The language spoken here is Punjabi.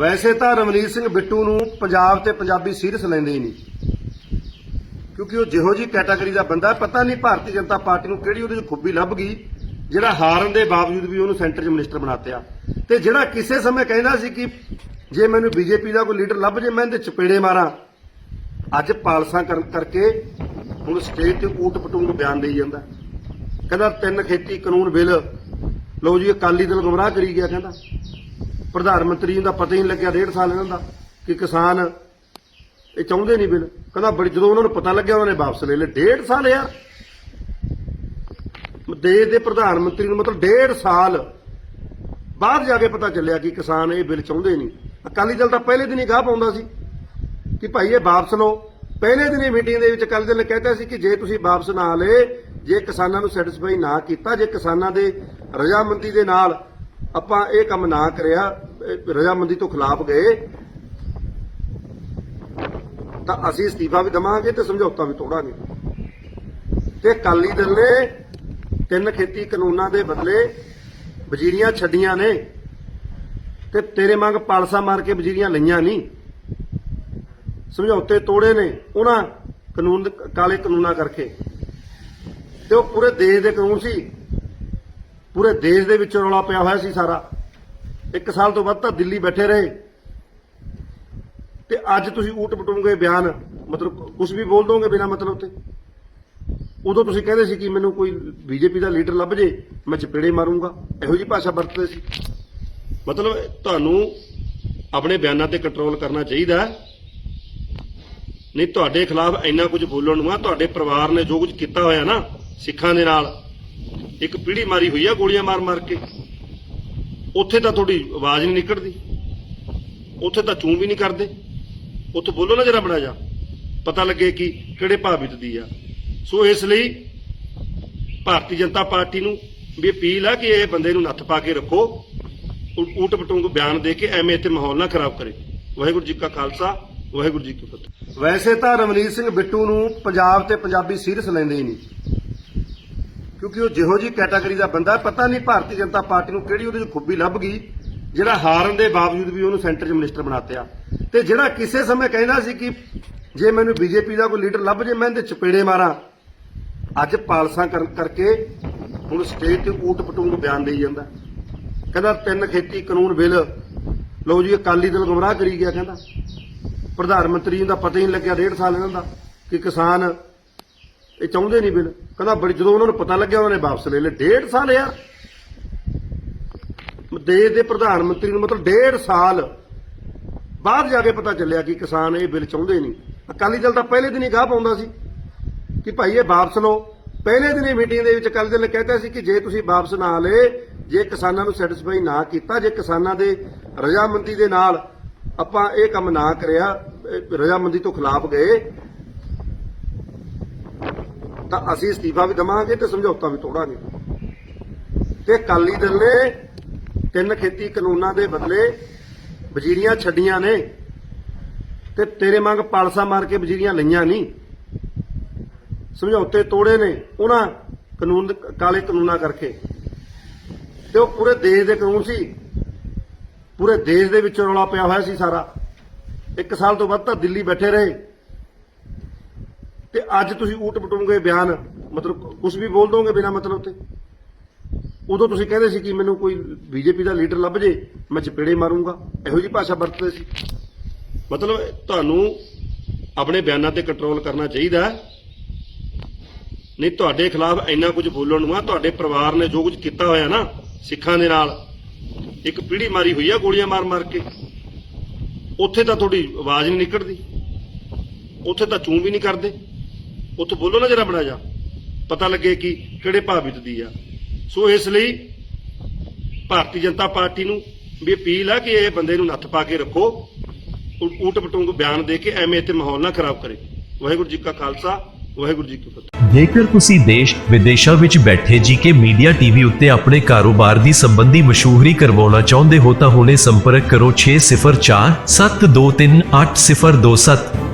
ਵੈਸੇ ਤਾਂ ਰਮਨੀਤ ਸਿੰਘ ਬਿੱਟੂ ਨੂੰ ਪੰਜਾਬ ਤੇ ਪੰਜਾਬੀ ਸੀਰੀਅਸ ਲੈਂਦੇ ਹੀ ਨਹੀਂ। ਕਿਉਂਕਿ ਉਹ ਜਿਹੋ ਜੀ ਕੈਟਾਗਰੀ ਦਾ ਬੰਦਾ, ਪਤਾ ਨਹੀਂ ਭਾਰਤੀ ਜਨਤਾ ਪਾਰਟੀ ਨੂੰ ਕਿਹੜੀ ਉਹਦੇ 'ਚ ਖੂਬੀ ਲੱਭ ਗਈ, ਜਿਹੜਾ ਹਾਰਨ ਦੇ ਬਾਵਜੂਦ ਵੀ ਉਹਨੂੰ ਸੈਂਟਰ 'ਚ ਮਿਨਿਸਟਰ ਬਣਾਤਿਆ। ਤੇ ਜਿਹੜਾ ਕਿਸੇ ਸਮੇਂ ਕਹਿੰਦਾ ਸੀ ਕਿ ਜੇ ਮੈਨੂੰ ਬੀਜੇਪੀ ਦਾ ਕੋਈ ਲੀਡਰ ਲੱਭ ਜੇ, ਮੈਂ ਇਹਦੇ ਚਪੇੜੇ ਮਾਰਾਂ। ਅੱਜ ਪਾਲਸਾਂ ਕਰਨ ਕਰਕੇ ਹੁਣ ਸਟੇਜ ਤੇ ਊਟ ਪਟੂੰਗ ਬਿਆਨ ਦੇਈ ਜਾਂਦਾ। ਕਹਿੰਦਾ ਤਿੰਨ ਖੇਤੀ ਕਾਨੂੰਨ ਬਿੱਲ। ਲਓ ਜੀ, ਅਕਾਲੀ ਦਲ ਗੁੰਮਰਾਹ ਕਰੀ ਗਿਆ, ਕਹਿੰਦਾ। ਪ੍ਰਧਾਨ ਮੰਤਰੀ ਨੂੰ ਦਾ ਪਤਾ ਹੀ ਨਹੀਂ ਲੱਗਿਆ, ਡੇਢ ਸਾਲ ਇਹਨਾਂ ਦਾ, ਕਿ ਕਿਸਾਨ ਇਹ ਚਾਹੁੰਦੇ ਨਹੀਂ ਬਿੱਲ। ਕਹਿੰਦਾ ਬੜੀ ਜਦੋਂ ਉਹਨਾਂ ਨੂੰ ਪਤਾ ਲੱਗਿਆ, ਉਹਨਾਂ ਨੇ ਵਾਪਸ ਲੈ ਲਏ। ਡੇਢ ਸਾਲ ਯਾਰ ਦੇਸ਼ ਦੇ ਪ੍ਰਧਾਨ ਮੰਤਰੀ ਨੂੰ ਮਤਲਬ ਡੇਢ ਸਾਲ ਬਾਅਦ ਜਾ ਕੇ ਪਤਾ ਚੱਲਿਆ ਕਿ ਕਿਸਾਨ ਇਹ ਬਿੱਲ ਚਾਹੁੰਦੇ ਨਹੀਂ। ਅਕਾਲੀ ਦਲ ਤਾਂ ਪਹਿਲੇ ਦਿਨ ਹੀ ਗਾਹ ਪਾਉਂਦਾ ਸੀ ਕਿ ਭਾਈ ਇਹ ਵਾਪਸ ਲਓ। ਪਹਿਲੇ ਦਿਨ ਹੀ ਮੀਟਿੰਗ ਦੇ ਵਿੱਚ ਅਕਾਲੀ ਦਲ ਨੇ ਕਹਿਤਾ ਸੀ ਕਿ ਜੇ ਤੁਸੀਂ ਵਾਪਸ ਨਾ ਲਏ, ਜੇ ਕਿਸਾਨਾਂ ਨੂੰ ਸੈਟੀਸਫਾਈ ਨਾ ਕੀਤਾ, ਜੇ ਕਿਸਾਨਾਂ ਦੇ ਰਜਾਮੰਦੀ ਦੇ ਨਾਲ ਆਪਾਂ ਇਹ ਕੰਮ ਨਾ ਕਰਿਆ ਰਜਾਮੰਦੀ ਤੋਂ ਖਿਲਾਫ ਗਏ, ਤਾਂ ਅਸੀਂ ਅਸਤੀਫਾ ਵੀ ਦਵਾਂਗੇ ਤੇ ਸਮਝੌਤਾ ਵੀ ਤੋੜਾਂਗੇ। ਤੇ ਅਕਾਲੀ ਦਲ ਨੇ ਤਿੰਨ ਖੇਤੀ ਕਾਨੂੰਨਾਂ ਦੇ ਬਦਲੇ ਵਜ਼ੀਰੀਆਂ ਛੱਡੀਆਂ ਨੇ ਤੇ ਤੇਰੇ ਮੰਗ ਪਾਲਸਾ ਮਾਰ ਕੇ ਵਜ਼ੀਰੀਆਂ ਲਈਆਂ ਨਹੀਂ। ਸਮਝੌਤੇ ਤੋੜੇ ਨੇ ਉਹਨਾਂ ਕਾਨੂੰਨ, ਕਾਲੇ ਕਾਨੂੰਨਾਂ ਕਰਕੇ। ਤੇ ਉਹ ਪੂਰੇ ਦੇਸ਼ ਦੇ ਕਾਨੂੰਨ ਸੀ। ਪੂਰੇ ਦੇਸ਼ ਦੇ ਵਿੱਚ ਰੌਲਾ ਪਿਆ ਹੋਇਆ ਸੀ ਸਾਰਾ। ਇੱਕ ਸਾਲ ਤੋਂ ਵੱਧ ਤਾਂ ਦਿੱਲੀ ਬੈਠੇ ਰਹੇ। ਤੇ ਅੱਜ ਤੁਸੀਂ ਊਟ ਪਟੂਗੇ ਬਿਆਨ, ਮਤਲਬ ਕੁਝ ਵੀ ਬੋਲ ਦੋਗੇ ਬਿਨਾ ਮਤਲਬ ਤੇ। ਉਦੋਂ ਤੁਸੀਂ ਕਹਿੰਦੇ ਸੀ ਕਿ ਮੈਨੂੰ ਕੋਈ ਬੀਜੇਪੀ ਦਾ ਲੀਡਰ ਲੱਭ ਜੇ, ਮੈਂ ਚਪੇੜੇ ਮਾਰੂੰਗਾ। ਇਹੋ ਜੀ ਭਾਸ਼ਾ ਵਰਤਦੇ ਸੀ। ਮਤਲਬ ਤੁਹਾਨੂੰ ਆਪਣੇ ਬਿਆਨਾਂ ਤੇ ਕੰਟਰੋਲ ਕਰਨਾ ਚਾਹੀਦਾ ਨਹੀਂ, ਤੁਹਾਡੇ ਖਿਲਾਫ ਇੰਨਾ ਕੁਝ ਬੋਲਣ ਨੂੰ ਆ, ਤੁਹਾਡੇ ਪਰਿਵਾਰ ਨੇ ਜੋ ਕੁਝ ਕੀਤਾ ਹੋਇਆ ਨਾ, ਸਿੱਖਾਂ ਦੇ ਨਾਲ ਇੱਕ ਪੀੜੀ ਮਾਰੀ ਹੋਈ ਆ ਗੋਲੀਆਂ ਮਾਰ ਮਾਰ ਕੇ। ਉੱਥੇ ਤਾਂ ਤੁਹਾਡੀ ਆਵਾਜ਼ ਨਹੀਂ ਨਿਕਲਦੀ। ਉੱਥੇ ਤਾਂ ਚੂੰ ਵੀ ਨਹੀਂ ਕਰਦੇ। ਉੱਥੇ ਬੋਲੋ ਨਾ ਜਰਾ ਬਣਾ ਜਾ ਪਤਾ ਲੱਗੇ ਕਿ ਕਿਹੜੇ ਭਾਵਿਤ ਦੀ ਆ। ਸੋ ਇਸ ਲਈ ਭਾਰਤੀ ਜਨਤਾ ਪਾਰਟੀ ਨੂੰ ਵੀ ਅਪੀਲ ਆ ਕਿ ਇਹ ਬੰਦੇ ਨੂੰ ਨੱਥ ਪਾ ਕੇ ਰੱਖੋ। ਊਟ ਪਟੂੰਗ ਬਿਆਨ ਦੇ ਕੇ ਐਵੇਂ ਇੱਥੇ ਮਾਹੌਲ ਨਾ ਖਰਾਬ ਕਰੇ। ਵਾਹਿਗੁਰੂ ਜੀ ਕਾ ਖਾਲਸਾ, ਵਾਹਿਗੁਰੂ ਜੀ ਕੀ ਫਤਿਹ। ਵੈਸੇ ਤਾਂ ਰਮਨੀਤ ਸਿੰਘ ਬਿੱਟੂ ਨੂੰ ਪੰਜਾਬ ਤੇ ਪੰਜਾਬੀ ਸੀਰੀਅਸ ਲੈਂਦੇ ਹੀ ਨਹੀਂ। ਕਿਉਂਕਿ ਉਹ ਜਿਹੋ ਜੀ ਕੈਟਾਗਰੀ ਦਾ ਬੰਦਾ ਪਤਾ ਨਹੀਂ ਭਾਰਤੀ ਜਨਤਾ ਪਾਰਟੀ ਨੂੰ ਕਿਹੜੀ ਉਹਦੇ 'ਚ ਖੂਬੀ ਲੱਭ ਗਈ, ਜਿਹੜਾ ਹਾਰਨ ਦੇ ਬਾਵਜੂਦ ਵੀ ਉਹਨੂੰ ਸੈਂਟਰ 'ਚ ਮਿਨਿਸਟਰ ਬਣਾਤਿਆ। ਤੇ ਜਿਹੜਾ ਕਿਸੇ ਸਮੇਂ ਕਹਿੰਦਾ ਸੀ ਕਿ ਜੇ ਮੈਨੂੰ ਬੀਜੇਪੀ ਦਾ ਕੋਈ ਲੀਡਰ ਲੱਭ ਜੇ, ਮੈਂ ਇਹਦੇ ਚਪੇੜੇ ਮਾਰਾਂ। ਅੱਜ ਪਾਲਸਾਂ ਕਰਕੇ ਹੁਣ ਸਟੇਜ ਤੇ ਊਟ ਪਟੂੰਗ ਬਿਆਨ ਦੇਈ ਜਾਂਦਾ। ਕਹਿੰਦਾ ਤਿੰਨ ਖੇਤੀ, ਕਾਨੂੰਨ, ਬਿੱਲ। ਲਓ ਜੀ, ਅਕਾਲੀ ਦਲ ਗੁੰਮਰਾਹ ਕਰੀ ਗਿਆ, ਕਹਿੰਦਾ। ਪ੍ਰਧਾਨ ਮੰਤਰੀ ਦਾ ਪਤਾ ਹੀ ਨਹੀਂ ਲੱਗਿਆ, ਡੇਢ ਸਾਲ ਇਹਨਾਂ ਦਾ, ਕਿ ਕਿਸਾਨ ਇਹ ਚਾਹੁੰਦੇ ਨਹੀਂ ਬਿੱਲ। ਕਹਿੰਦਾ ਬੜੀ ਜਦੋਂ ਉਹਨਾਂ ਨੂੰ ਪਤਾ ਲੱਗਿਆ, ਉਹਨਾਂ ਨੇ ਵਾਪਸ ਲੈ ਲਏ। ਡੇਢ ਸਾਲ ਯਾਰ ਦੇਸ਼ ਦੇ ਪ੍ਰਧਾਨ ਮੰਤਰੀ ਨੂੰ ਮਤਲਬ ਡੇਢ ਸਾਲ ਬਾਅਦ ਜਾ ਕੇ ਪਤਾ ਚੱਲਿਆ ਕਿ ਕਿਸਾਨ ਇਹ ਬਿੱਲ ਚਾਹੁੰਦੇ ਨਹੀਂ। ਅਕਾਲੀ ਦਲ ਤਾਂ ਪਹਿਲੇ ਦਿਨ ਹੀ ਗਾਹ ਪਾਉਂਦਾ ਸੀ ਕਿ ਭਾਈ ਇਹ ਵਾਪਸ ਲਓ। ਪਹਿਲੇ ਦਿਨ ਹੀ ਮੀਟਿੰਗ ਦੇ ਵਿੱਚ ਅਕਾਲੀ ਦਲ ਨੇ ਕਹਿਤਾ ਸੀ ਕਿ ਜੇ ਤੁਸੀਂ ਵਾਪਸ ਨਾ ਲਏ, ਜੇ ਕਿਸਾਨਾਂ ਨੂੰ ਸੈਟੀਸਫਾਈ ਨਾ ਕੀਤਾ, ਜੇ ਕਿਸਾਨਾਂ ਦੇ ਰਜਾਮੰਦੀ ਦੇ ਨਾਲ ਆਪਾਂ ਇਹ ਕੰਮ ਨਾ ਕਰਿਆ ਰਜਾਮੰਦੀ ਤੋਂ ਖਿਲਾਫ ਗਏ ਤਾਂ ਅਸੀਂ ਅਸਤੀਫਾ ਵੀ ਦਵਾਂਗੇ ਤੇ ਸਮਝੌਤਾ ਵੀ ਤੋੜਾਂਗੇ। ਤੇ ਅਕਾਲੀ ਦਲ ਨੇ ਤਿੰਨ ਖੇਤੀ ਕਾਨੂੰਨਾਂ ਦੇ ਬਦਲੇ ਵਜ਼ੀਰੀਆਂ ਛੱਡੀਆਂ ਨੇ ਤੇ ਤੇਰੇ ਮੰਗ ਪਾਲਸਾ ਮਾਰ ਕੇ ਵਜ਼ੀਰੀਆਂ ਲਈਆਂ ਨਹੀਂ। ਸਮਝੌਤੇ ਤੋੜੇ ਨੇ ਉਹਨਾਂ ਕਾਨੂੰਨ ਕਾਲੇ ਕਾਨੂੰਨਾਂ ਕਰਕੇ। ਤੇ ਉਹ ਪੂਰੇ ਦੇਸ਼ ਦੇ ਕਾਨੂੰਨ ਸੀ। ਪੂਰੇ ਦੇਸ਼ ਦੇ ਵਿੱਚ ਰੌਲਾ ਪਿਆ ਹੋਇਆ ਸੀ ਸਾਰਾ। ਇੱਕ ਸਾਲ ਤੋਂ ਵੱਧ ਤਾਂ ਦਿੱਲੀ ਬੈਠੇ ਰਹੇ। ਤੇ ਅੱਜ ਤੁਸੀਂ ਊਟ ਪਟੂਗੇ ਬਿਆਨ, ਮਤਲਬ ਕੁਝ ਵੀ ਬੋਲ ਦੋਗੇ ਬਿਨਾ ਮਤਲਬ ਤੇ? ਉਦੋਂ ਤੁਸੀਂ ਕਹਿੰਦੇ ਸੀ ਕਿ ਮੈਨੂੰ ਕੋਈ ਬੀਜੇਪੀ ਦਾ ਲੀਡਰ ਲੱਭ ਜੇ, ਮੈਂ ਚਪੇੜੇ ਮਾਰੂੰਗਾ। ਇਹੋ ਜੀ ਭਾਸ਼ਾ ਵਰਤਦੇ ਸੀ। ਮਤਲਬ ਤੁਹਾਨੂੰ ਆਪਣੇ ਬਿਆਨਾਂ ਤੇ ਕੰਟਰੋਲ ਕਰਨਾ ਚਾਹੀਦਾ ਨਹੀਂ, ਤੁਹਾਡੇ ਖਿਲਾਫ ਇੰਨਾ ਕੁਝ ਬੋਲਣ ਨੂੰ ਆ, ਤੁਹਾਡੇ ਪਰਿਵਾਰ ਨੇ ਜੋ ਕੁਝ ਕੀਤਾ ਹੋਇਆ ਨਾ, ਸਿੱਖਾਂ ਦੇ ਨਾਲ, ਇੱਕ ਪੀੜੀ ਮਾਰੀ ਹੋਈ ਆ ਗੋਲੀਆਂ ਮਾਰ ਮਾਰ ਕੇ। ਉੱਥੇ ਤਾਂ ਤੁਹਾਡੀ ਆਵਾਜ਼ ਨਹੀਂ ਨਿਕਲਦੀ। ਉੱਥੇ ਤਾਂ ਚੂੰ ਵੀ ਨਹੀਂ ਕਰਦੇ। ਉੱਥੇ ਬੋਲੋ ਨਾ ਜਰਾ ਬਣਾ ਜਾ ਪਤਾ ਲੱਗੇ ਕਿ ਕਿਹੜੇ ਭਾਵਿਤ ਦੀ ਆ। ਸੋ ਇਸ ਲਈ ਭਾਰਤੀ ਜਨਤਾ ਪਾਰਟੀ ਨੂੰ ਵੀ ਅਪੀਲ ਆ ਕਿ ਇਹ ਬੰਦੇ ਨੂੰ ਨੱਥ ਪਾ ਕੇ ਰੱਖੋ। ਊਟ ਪਟੂੰਗ ਬਿਆਨ ਦੇ ਕੇ ਐਵੇਂ ਇੱਥੇ ਮਾਹੌਲ ਨਾ ਖਰਾਬ ਕਰੇ। ਵਾਹਿਗੁਰੂ ਜੀ ਕਾ ਖਾਲਸਾ, ਵਾਹਿਗੁਰੂ ਜੀ ਕੀ ਫਤਿਹ। ਜੇਕਰ ਤੁਸੀਂ ਦੇਸ਼ ਵਿਦੇਸ਼ਾਂ ਵਿੱਚ ਬੈਠੇ ਜੀਕੇ ਮੀਡੀਆ ਟੀਵੀ ਉੱਤੇ ਆਪਣੇ ਕਾਰੋਬਾਰ ਦੀ ਸੰਬੰਧੀ ਮਸ਼ਹੂਰੀ ਕਰਵਾਉਣਾ ਚਾਹੁੰਦੇ ਹੋ ਤਾਂ ਹੁਣੇ ਸੰਪਰਕ ਕਰੋ 604 723 8027